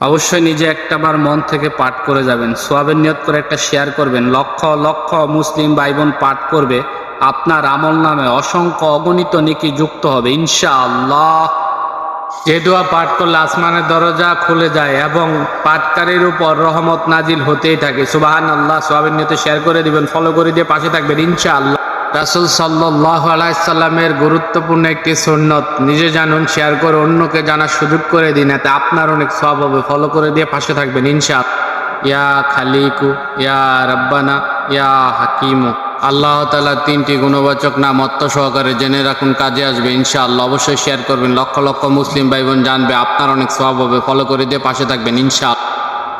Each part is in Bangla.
অবশ্যই নিজে একটাবার মন থেকে পাঠ করে যাবেন। সোয়াবের নিয়ত করে একটা শেয়ার করবেন। লক্ষ লক্ষ মুসলিম ভাই বোন পাঠ করবে। আপনার আমল নামে অসংখ্য অগণিত নেকি যুক্ত হবে। ইনশাআল্লাহ। যে দোয়া পাঠ করলে আসমানের দরজা খুলে যায় এবং পাঠকারীর উপর রহমত নাজিল হতেই থাকে। সুবাহান আল্লাহ সোয়াবের নিয়তে শেয়ার করে দিবেন ফলো করে দিয়ে পাশে থাকবেন। ইনশাআল্লাহ। রাসুল সাল্লাহ আলাইসাল্লামের গুরুত্বপূর্ণ একটি সুন্নত। নিজে জানুন শেয়ার করে অন্যকে জানার সুযোগ করে দিন, এতে আপনার অনেক সব হবে। ফলো করে দিয়ে পাশে থাকবেন ইনশা ইয়া খালিকু, ইয়া রব্বানা, ইয়া হাকিমু। আল্লাহ তালা তিনটি গুণবাচক নাম অর্থ সহকারে জেনে রাখুন, কাজে আসবে, ইনশাআল্লাহ। অবশ্যই শেয়ার করবেন, লক্ষ লক্ষ মুসলিম ভাই বোন জানবে, আপনার অনেক সব হবে। ফলো করে দিয়ে পাশে থাকবেন, ইনশাআল্লাহ।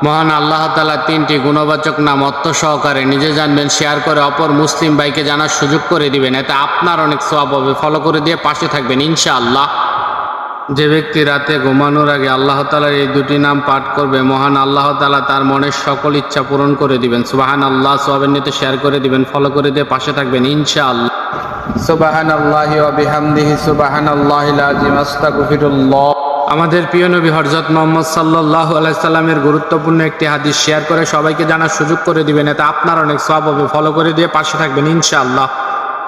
মহান আল্লাহ তালা তিনটি গুণবাচক নাম অর্থ সহকারে নিজে জানবেন শেয়ার করে অপর মুসলিম ভাইকে জানার সুযোগ করে দিবেন। এতে আপনার অনেক সব হবে। ফলো করে দিয়ে পাশে থাকবেন, ইনশাআল্লাহ। যে ব্যক্তি রাতে ঘুমানোর আগে আল্লাহ তালার এই দুটি নাম পাঠ করবে, মহান আল্লাহ তালা তার মনের সকল ইচ্ছা পূরণ করে দিবেন। সুবাহান আল্লাহ সোয়াবের নিতে শেয়ার করে দিবেন ফলো করে দিয়ে পাশে থাকবেন, ইনশাআল্লাহ। সুবাহান আল্লাহ সুবাহান আল্লাহ আমাদের প্রিয় নবী হরজত মোহাম্মদ সাল্লাহ আলাইসাল্লামের গুরুত্বপূর্ণ একটি হাদিস শেয়ার করে সবাইকে জানার সুযোগ করে দিবেন। এতে আপনার অনেক সব হবে। ফলো করে দিয়ে পাশে থাকবেন ইনশাআল্লাহ।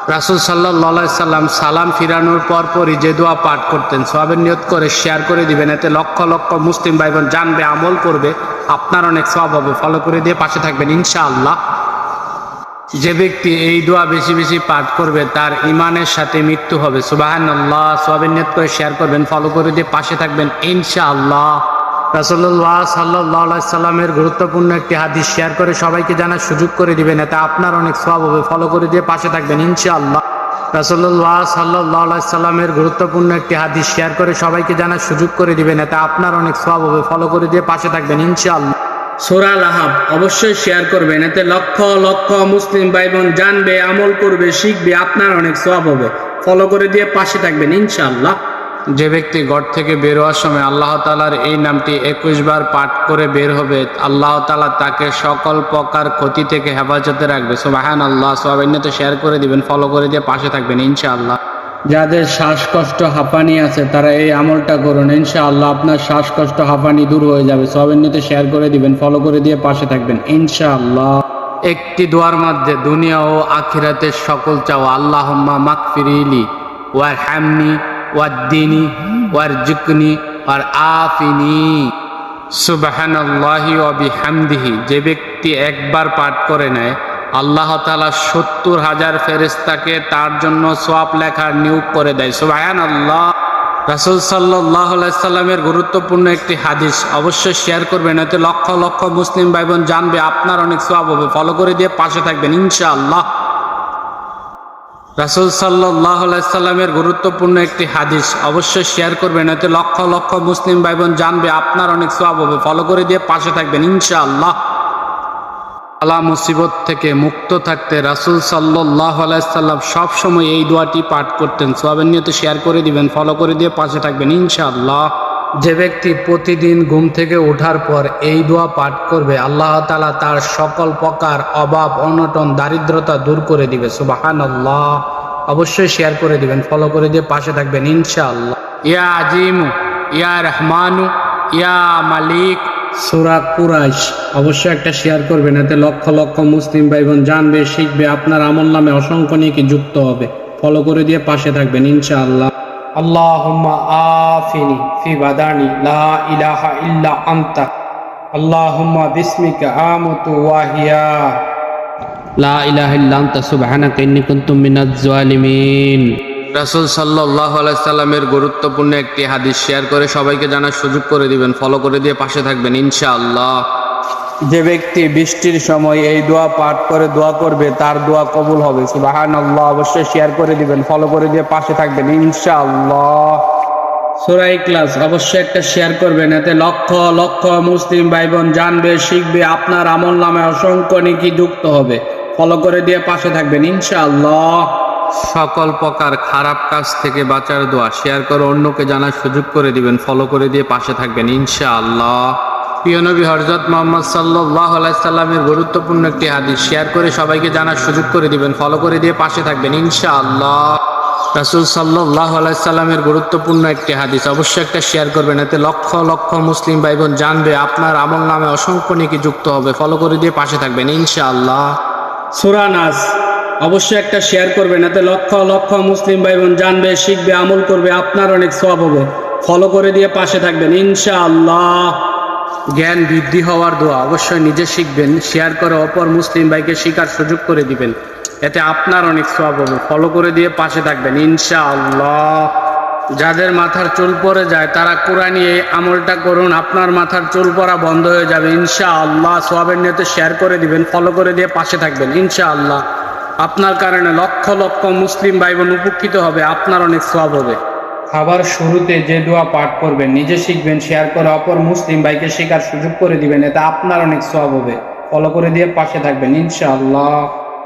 রাসুল সাল্লাহ সাল্লাম সালাম ফিরানোর পর পরই যে দোয়া পাঠ করতেন সবের নিয়ত করে শেয়ার করে দিবেন। এতে লক্ষ লক্ষ মুসলিম ভাই বোন জানবে, আমল করবে। আপনার অনেক সব হবে। ফলো করে দিয়ে পাশে থাকবেন ইনশাআল্লাহ। যে ব্যক্তি এই দোয়া বেশি বেশি পাঠ করবে, তার ইমানের সাথে মৃত্যু হবে। সুবাহান আল্লাহ সবের করে শেয়ার করবেন ফলো করে দিয়ে পাশে থাকবেন, ইনশাআল্লাহ। রাসল্লাহ সাল্লাহ সাল্লামের গুরুত্বপূর্ণ একটি হাদিস শেয়ার করে সবাইকে জানার সুযোগ করে দিবেন, এতে আপনার অনেক সব হবে। ফলো করে দিয়ে পাশে থাকবেন, ইনশাআল্লাহ। রাসল্লাহ সাল্লাহ সাল্লামের গুরুত্বপূর্ণ একটি হাদিস শেয়ার করে সবাইকে জানার সুযোগ করে দিবেন, এতে আপনার অনেক সব হবে। ফলো করে দিয়ে পাশে থাকবেন, ইনশাআল্লাহ। সোরা লাহাব, অবশ্যই শেয়ার করবেন। এতে লক্ষ লক্ষ মুসলিম ভাই বোন জানবে, আমল করবে, শিখবে, আপনার অনেক সব হবে। ফলো করে দিয়ে পাশে থাকবেন, ইনশাআল্লাহ। যে ব্যক্তি ঘর থেকে বের হওয়ার সময় আল্লাহ তালার এই নামটি একুশ বার পাঠ করে বের হবে, আল্লাহ তালা তাকে সকল প্রকার ক্ষতি থেকে হেফাজতে রাখবে। সোবাহান আল্লাহ সোয়াবিন্যতে শেয়ার করে দিবেন ফলো করে দিয়ে পাশে থাকবেন, ইনশাআল্লাহ। যাদের শ্বাসকষ্ট হাঁপানি আছে, তারা এই আমলটা করুন। ইনশাআল্লাহ আপনার শ্বাসকষ্ট হাঁপানি দূর হয়ে যাবে। সোয়াবিন্যতে শেয়ার করে দিবেন ফলো করে দিয়ে পাশে থাকবেন। ইনশাআল্লাহ। একটি দোয়ার মধ্যে দুনিয়া ও আখিরাতের সকল চাও আল্লাহম্মা মাকফিরিলি ওয়ার হ্যামনি ওয়াদ্দিনী ওয়ার জুকনি আর আফিনি সুবাহানাল্লাহি ওয়া বিহামদিহি। যে ব্যক্তি একবার পাঠ করে নেয় আল্লাহ তাআলা সত্তর হাজার ফেরেশতাকে তার জন্য সোয়াব লেখার নিয়োগ করে দেয়। সুবাহান আল্লাহ রাসুল সাল্লাহ সাল্লামের গুরুত্বপূর্ণ একটি হাদিস অবশ্যই শেয়ার করবেন। এতে লক্ষ লক্ষ মুসলিম ভাই বোন জানবে, আপনার অনেক সোয়াব হবে। ফলো করে দিয়ে পাশে থাকবেন, ইনশাআল্লাহ। রাসুল সাল্লাহ সাল্লামের গুরুত্বপূর্ণ একটি হাদিস অবশ্যই শেয়ার করবেন। এতে লক্ষ লক্ষ মুসলিম ভাই বোন জানবে, আপনার অনেক সোয়াব হবে। ফলো করে দিয়ে পাশে থাকবেন, ইনশাআল্লাহ। আলা মুসিবত থেকে মুক্ত থাকতে রাসুল সাল্লাহ আলাইসাল্লাম সবসময় এই দোয়াটি পাঠ করতেন। সোয়াবের নিয়তে শেয়ার করে দিবেন, ফলো করে দিয়ে পাশে থাকবেন, ইনশাআল্লাহ। যে ব্যক্তি প্রতিদিন ঘুম থেকে ওঠার পর এই দোয়া পাঠ করবে, আল্লাহ তালা তার সকল প্রকার অভাব, অনটন, দারিদ্রতা দূর করে দিবে। সুবাহান আল্লাহ অবশ্যই শেয়ার করে দিবেন, ফলো করে দিয়ে পাশে থাকবেন, ইনশাআল্লাহ। ইয়া আজিমু, ইয়া রহমানু, ইয়া মালিক সুরা কুরাইশ। অবশ্যই একটা শেয়ার করবেন এতে লক্ষ লক্ষ মুসলিম ভাই বোন জানবে শিখবে আপনার আমল নামে অসংখ্য নিয়ে যুক্ত হবে। ফলো করে দিয়ে পাশে থাকবেন ইনশাআল্লাহ। আল্লাহুম্মা আফিনি ফি বাদানি লা ইলাহা ইল্লা আনতা। আল্লাহুম্মা বিসমিকা আমুতু ওয়াহিয়া। লা ইলাহা ইল্লা আনতা সুবহানাকা ইন্নী কুনতু মিনাজ জালিমিন রাসূল সাল্লাল্লাহু আলাইহি সাল্লামের গুরুত্বপূর্ণ একটি হাদিস শেয়ার করে সবাইকে জানার সুযোগ করে দিবেন ফলো করে দিয়ে পাশে থাকবেন, ইনশাআল্লাহ। যে ব্যক্তি বৃষ্টির সময় এই দোয়া পাঠ করে দোয়া করবে, তার দোয়া কবুল হবে। সুবাহান আল্লাহ অবশ্যই শেয়ার করে দিবেন ফলো করে দিয়ে পাশে থাকবেন, ইনশাআল্লাহ। সোরাই ক্লাস অবশ্যই একটা শেয়ার করবেন, এতে লক্ষ লক্ষ মুসলিম ভাই বোন জানবে, শিখবে, আপনার আমল নামে অসংখ্য নিকি যুক্ত হবে। ফলো করে দিয়ে পাশে থাকবেন, ইনশাআল্লাহ। সকল প্রকার খারাপ কাজ থেকে বাঁচার দোয়া। শেয়ার করে অন্যকে জানার সুযোগ করে দিবেন ফলো করে দিয়ে পাশে থাকবেন, ইনশাআল্লাহ। প্রিয় নবী হরজত মোহাম্মদ সাল্লাহ আলাইসাল্লামের গুরুত্বপূর্ণ একটি হাদিস। শেয়ার করে সবাইকে জানার সুযোগ করে দিবেন ফলো করে দিয়ে পাশে থাকবেন, ইনশাআল্লাহ। রাসুল সাল্লাহ আলাইসাল্লামের গুরুত্বপূর্ণ একটি হাদিস। অবশ্যই একটা শেয়ার করবেন, এতে লক্ষ লক্ষ মুসলিম ভাই বোন জানবে আপনার আমল নামে অসংখ্য নেকি যুক্ত হবে। ফলো করে দিয়ে পাশে থাকবেন, ইনশাআল্লাহ। সুরানাস অবশ্যই একটা শেয়ার করবেন এতে লক্ষ লক্ষ মুসলিম ভাই বোন জানবে, শিখবে, আমল করবে, আপনার অনেক সব হবে। ফলো করে দিয়ে পাশে থাকবেন, ইনশাআল্লাহ। জ্ঞান বৃদ্ধি হওয়ার দোয়া, অবশ্যই নিজে শিখবেন শেয়ার করে অপর মুসলিম ভাইকে শিকার সুযোগ করে দিবেন। এতে আপনার অনেক সব হবে। ফলো করে দিয়ে পাশে থাকবেন, ইনশাআল্লাহ। যাদের মাথার চুল পড়ে যায়, তারা কোরআনই এই আমলটা করুন, আপনার মাথার চুল পড়া বন্ধ হয়ে যাবে, ইনশাআল্লাহ। সোয়াবের নিয়তে শেয়ার করে দিবেন ফলো করে দিয়ে পাশে থাকবেন, ইনশাআল্লাহ। আপনার কারণে লক্ষ লক্ষ মুসলিম ভাই বোন উপকৃত হবে, আপনার অনেক সব হবে। খাবার শুরুতে যে দোয়া পাঠ করবেন, নিজে শিখবেন, শেয়ার করে অপর মুসলিম ভাইকে শেখার সুযোগ করে দিবেন, এতে আপনার অনেক সব হবে। ফলো করে দিয়ে পাশে থাকবেন, ইনশাআল্লাহ।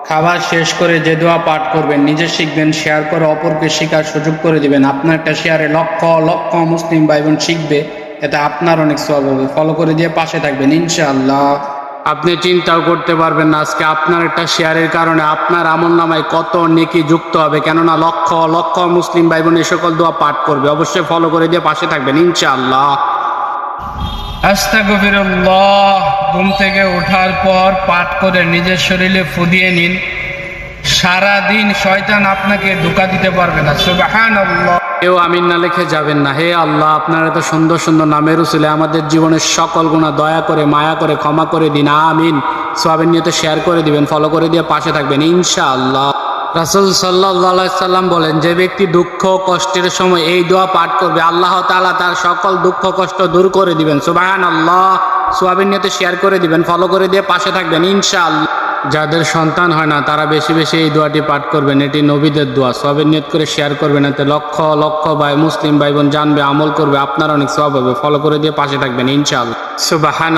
খাবার শেষ করে যে দোয়া পাঠ করবেন, নিজে শিখবেন, শেয়ার করে অপরকে শেখার সুযোগ করে দিবেন। আপনার একটা শেয়ারে লক্ষ লক্ষ মুসলিম ভাই বোন শিখবে, এতে আপনার অনেক সব হবে। ফলো করে দিয়ে পাশে থাকবেন, ইনশাআল্লাহ। আপনি চিন্তাও করতে পারবেন না আজকে আপনার একটা শেয়ারের কারণে আপনার আমল নামায় কত নেকি যুক্ত হবে। কেননা লক্ষ লক্ষ মুসলিম ভাই বোন সকল দোয়া পাঠ করবে। অবশ্যই ফলো করে দিয়ে পাশে থাকবেন, ইনশাআল্লাহ। আস্তাগফিরুল্লাহ, ঘুম থেকে ওঠার পর পাঠ করে নিজের শরীরে ফুদিয়ে নিন। সারা দিন শয়তান আপনাকে ধোকা দিতে পারবে না। সুবহানাল্লাহ। কেউ আমিন না লিখে যাবেন না। হে আল্লাহ, আপনার এত সুন্দর সুন্দর নামের উসিলে আমাদের জীবনের সকল গুণা দয়া করে, মায়া করে, ক্ষমা করে দিন। আমিন। সোয়াবের নিয়তে শেয়ার করে দিবেন ফলো করে দিয়ে পাশে থাকবেন, ইনশাআল্লাহ। রাসুল সাল্লাহ সাল্লাম বলেন, যে ব্যক্তি দুঃখ কষ্টের সময় এই দোয়া পাঠ করবে, আল্লাহ তাআলা তার সকল দুঃখ কষ্ট দূর করে দিবেন। সুবাহান আল্লাহ সোয়াবিন নিয়তে শেয়ার করে দিবেন ফলো করে দিয়ে পাশে থাকবেন, ইনশাআল্লাহ। যাদের সন্তান হয় না, তারা বেশি বেশি এই দোয়াটি পাঠ করবেন। এটি নবীদের দোয়া। সবের নিয়ত করে শেয়ার করবেন, এতে লক্ষ লক্ষ ভাই মুসলিম ভাই বোন জানবে, আমল করবে, আপনার অনেক সব হবে। ফলো করে দিয়ে পাশে থাকবেন, ইনশাআল্লাহ। সুবাহান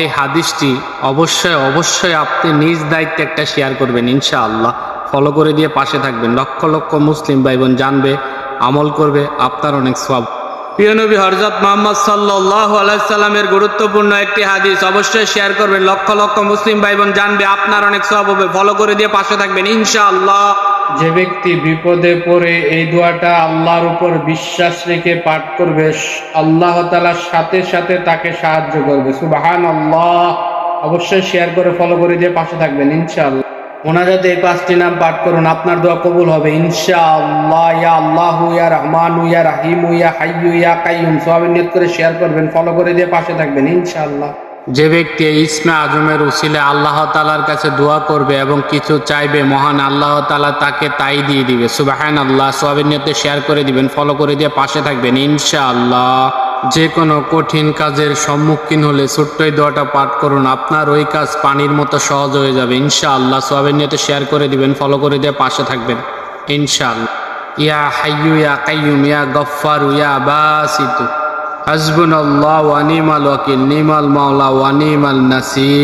এই হাদিসটি অবশ্যই অবশ্যই আপনি নিজ দায়িত্বে একটা শেয়ার করবেন, ইনশাআল্লাহ। ফলো করে দিয়ে পাশে থাকবেন। লক্ষ লক্ষ মুসলিম ভাই বোন জানবে, আমল করবে, আপনার অনেক সব প্রিয় নবী হরজত মোহাম্মদ সাল্লাহ আলাইসাল্লামের গুরুত্বপূর্ণ একটি হাদিস অবশ্যই শেয়ার করবেন। লক্ষ লক্ষ মুসলিম ভাই বোন জানবে, আপনার অনেক সব হবে। ফলো করে দিয়ে পাশে থাকবেন, ইনশাআল্লাহ। যে ব্যক্তি বিপদে পড়ে, এই দোয়াটা আল্লাহর উপর বিশ্বাস রেখে পাঠ করবে, আল্লাহ তালার সাথে সাথে তাকে সাহায্য করবে। সুবাহান আল্লাহ অবশ্যই শেয়ার করে ফলো করে দিয়ে পাশে থাকবেন, ইনশাআল্লাহ। মোনাজাতে এই পাঁচটি নাম পাঠ করুন, আপনার দোয়া কবুল হবে। ইনশাআল্লাহ, ইয়া আল্লাহ, ইয়া রহমান, ইয়া রাহিম, ইয়া হাইয়ু, ইয়া কাইয়ুম সবাই নিয়ত করে শেয়ার করবেন ফলো করে দিয়ে পাশে থাকবেন, ইনশাআল্লাহ। যে ব্যক্তি ইসমে আজমের উসিলে আল্লাহ তালার কাছে দোয়া করবে এবং কিছু চাইবে, মহান আল্লাহ তালা তাকে তাই দিয়ে দিবে। সুবাহান আল্লাহ সোয়াবের নিয়তে শেয়ার করে দিবেন ফলো করে দিয়ে পাশে থাকবেন, ইনশাআল্লাহ। যে কোনো কঠিন কাজের সম্মুখীন হলে ছোট্টই দোয়াটা পাঠ করুন। আপনার ওই কাজ পানির মতো সহজ হয়ে যাবে। ইনশাআল্লাহ সোয়াবের নিয়ে শেয়ার করে দিবেন ফলো করে দিয়ে পাশে থাকবেন। ইনশাআল্লাহ। ইয়া হাইয়ু, ইয়া কাইয়ুম, ইয়া গফফারু, ইয়া বাসিতু। হাসবুনাল্লাহ ওয়া নিমাল ওয়াকিল, নিমাল মাওলা ওয়া নিমাল নাসির।